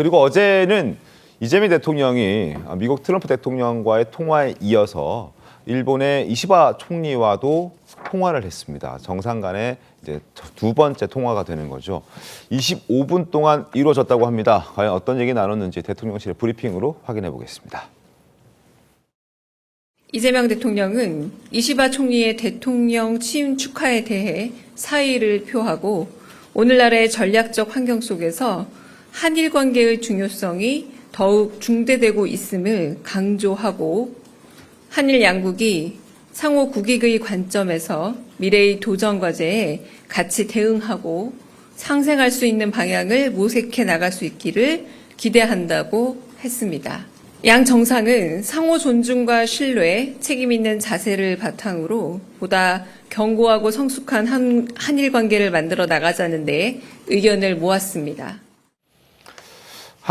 그리고 어제는 이재명 대통령이 미국 트럼프 대통령과의 통화에 이어서 일본의 이시바 총리와도 통화를 했습니다. 정상 간의 이제 두 번째 통화가 되는 거죠. 25분 동안 이루어졌다고 합니다. 과연 어떤 얘기 나눴는지 대통령실의 브리핑으로 확인해 보겠습니다. 이재명 대통령은 이시바 총리의 대통령 취임 축하에 대해 사의를 표하고 오늘날의 전략적 환경 속에서 한일 관계의 중요성이 더욱 중대되고 있음을 강조하고 한일 양국이 상호 국익의 관점에서 미래의 도전 과제에 같이 대응하고 상생할 수 있는 방향을 모색해 나갈 수 있기를 기대한다고 했습니다. 양 정상은 상호 존중과 신뢰, 책임 있는 자세를 바탕으로 보다 견고하고 성숙한 한, 한일 관계를 만들어 나가자는 데 의견을 모았습니다.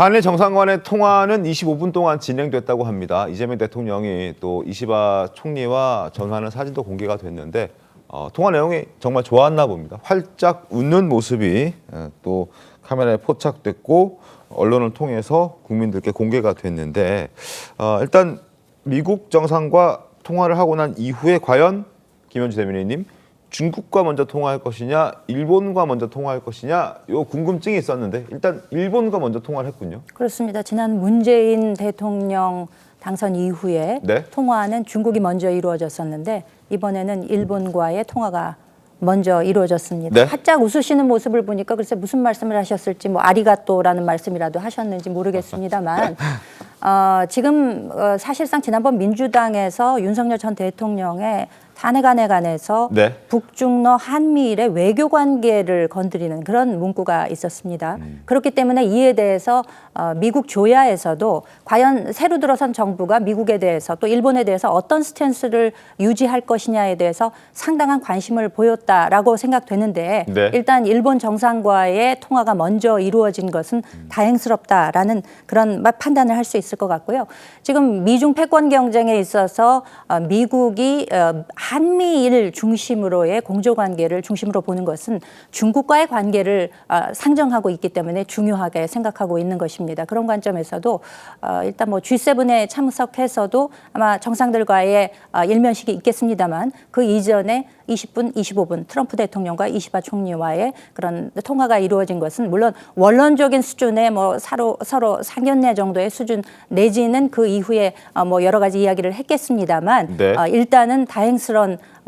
한일 정상 간의 통화는 25분 동안 진행됐다고 합니다. 이재명 대통령이 또 이시바 총리와 전화하는 사진도 공개가 됐는데 어, 통화 내용이 정말 좋았나 봅니다. 활짝 웃는 모습이 어, 또 카메라에 포착됐고 언론을 통해서 국민들께 공개가 됐는데 어, 일단 미국 정상과 통화를 하고 난 이후에 과연 김현주 대변인님 중국과 먼저 통화할 것이냐 일본과 먼저 통화할 것이냐 요 궁금증이 있었는데 일단 일본과 먼저 통화를 했군요. 그렇습니다. 지난 문재인 대통령 당선 이후에 네. 통화는 중국이 먼저 이루어졌었는데 이번에는 일본과의 통화가 먼저 이루어졌습니다. 네. 활짝 웃으시는 모습을 보니까 글쎄 무슨 말씀을 하셨을지 뭐 아리가또라는 말씀이라도 하셨는지 모르겠습니다만 어, 지금 어, 사실상 지난번 민주당에서 윤석열 전 대통령의 탄핵안에 관해서 네. 북중러 한미일의 외교 관계를 건드리는 그런 문구가 있었습니다. 그렇기 때문에 이에 대해서 어, 미국 조야에서도 과연 새로 들어선 정부가 미국에 대해서 또 일본에 대해서 어떤 스탠스를 유지할 것이냐에 대해서 상당한 관심을 보였다라고 생각되는데 네. 일단 일본 정상과의 통화가 먼저 이루어진 것은 다행스럽다라는 그런 마- 판단을 할 수 있을 것 같고요. 지금 미중 패권 경쟁에 있어서 어, 미국이 어, 한미일 중심으로의 공조 관계를 중심으로 보는 것은 중국과의 관계를 어, 상정하고 있기 때문에 중요하게 생각하고 있는 것입니다. 그런 관점에서도 어, 일단 뭐 G7에 참석해서도 아마 정상들과의 어, 일면식이 있겠습니다만 그 이전에 20분, 25분 트럼프 대통령과 이시바 총리와의 그런 통화가 이루어진 것은 물론 원론적인 수준의 뭐 서로 서로 상견례 정도의 수준 내지는 그 이후에 어, 뭐 여러 가지 이야기를 했겠습니다만 네. 어, 일단은 다행스러운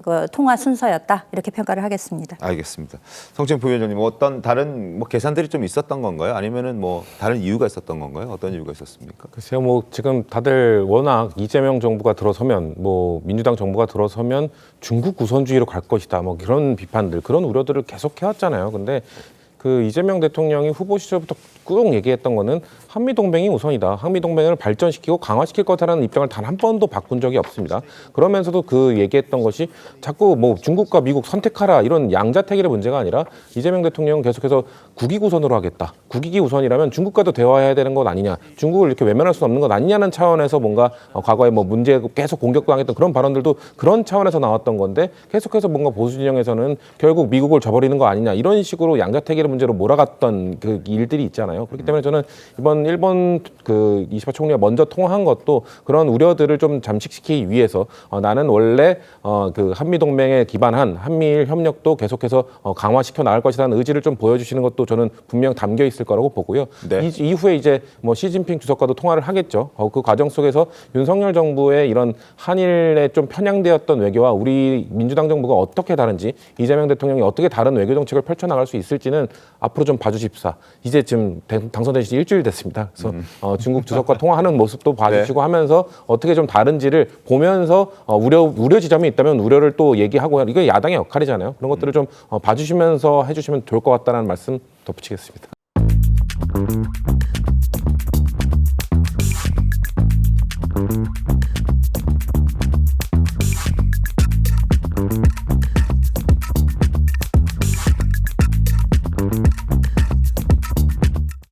그 통화 순서였다 이렇게 평가를 하겠습니다. 알겠습니다. 성채 부위원장님 뭐 어떤 다른 뭐 계산들이 좀 있었던 건가요? 아니면은 뭐 다른 이유가 있었던 건가요? 어떤 이유가 있었습니까? 글쎄요, 뭐 지금 다들 워낙 이재명 정부가 들어서면 뭐 민주당 정부가 들어서면 중국 우선주의로 갈 것이다, 뭐 그런 비판들, 그런 우려들을 계속 해왔잖아요. 근데 그 이재명 대통령이 후보 시절부터 꾹 얘기했던 거는 한미 동맹이 우선이다. 한미 동맹을 발전시키고 강화시킬 거다라는 입장을 단 한 번도 바꾼 적이 없습니다. 그러면서도 그 얘기했던 것이 자꾸 뭐 중국과 미국 선택하라 이런 양자택일의 문제가 아니라 이재명 대통령은 계속해서 국익 우선으로 하겠다. 국익이 우선이라면 중국과도 대화해야 되는 것 아니냐. 중국을 이렇게 외면할 수 없는 것 아니냐는 차원에서 뭔가 어, 과거에 뭐 문제 계속 공격당했던 그런 발언들도 그런 차원에서 나왔던 건데 계속해서 뭔가 보수 진영에서는 결국 미국을 저버리는 거 아니냐 이런 식으로 양자택일의 문제로 몰아갔던 그 일들이 있잖아요. 그렇기 때문에 저는 이번 일본 그 이시바 총리가 먼저 통화한 것도 그런 우려들을 좀 잠식시키기 위해서 어, 나는 원래 어, 그 한미 동맹에 기반한 한미일 협력도 계속해서 어, 강화시켜 나갈 것이라는 의지를 좀 보여주시는 것도 저는 분명 담겨 있을 거라고 보고요. 네. 이, 이후에 이제 뭐 시진핑 주석과도 통화를 하겠죠. 어, 그 과정 속에서 윤석열 정부의 이런 한일에 좀 편향되었던 외교와 우리 민주당 정부가 어떻게 다른지 이재명 대통령이 어떻게 다른 외교 정책을 펼쳐나갈 수 있을지는 앞으로 좀 봐주십사. 이제 지금 대- 당선된 지 일주일 됐습니다. 그래서 어, 중국 주석과 통화하는 모습도 봐주시고 하면서 어떻게 좀 다른지를 보면서 어, 우려 우려 지점이 있다면 우려를 또 얘기하고 이게 야당의 역할이잖아요. 그런 것들을 좀 어, 봐주시면서 해주시면 좋을 것 같다는 말씀 덧붙이겠습니다.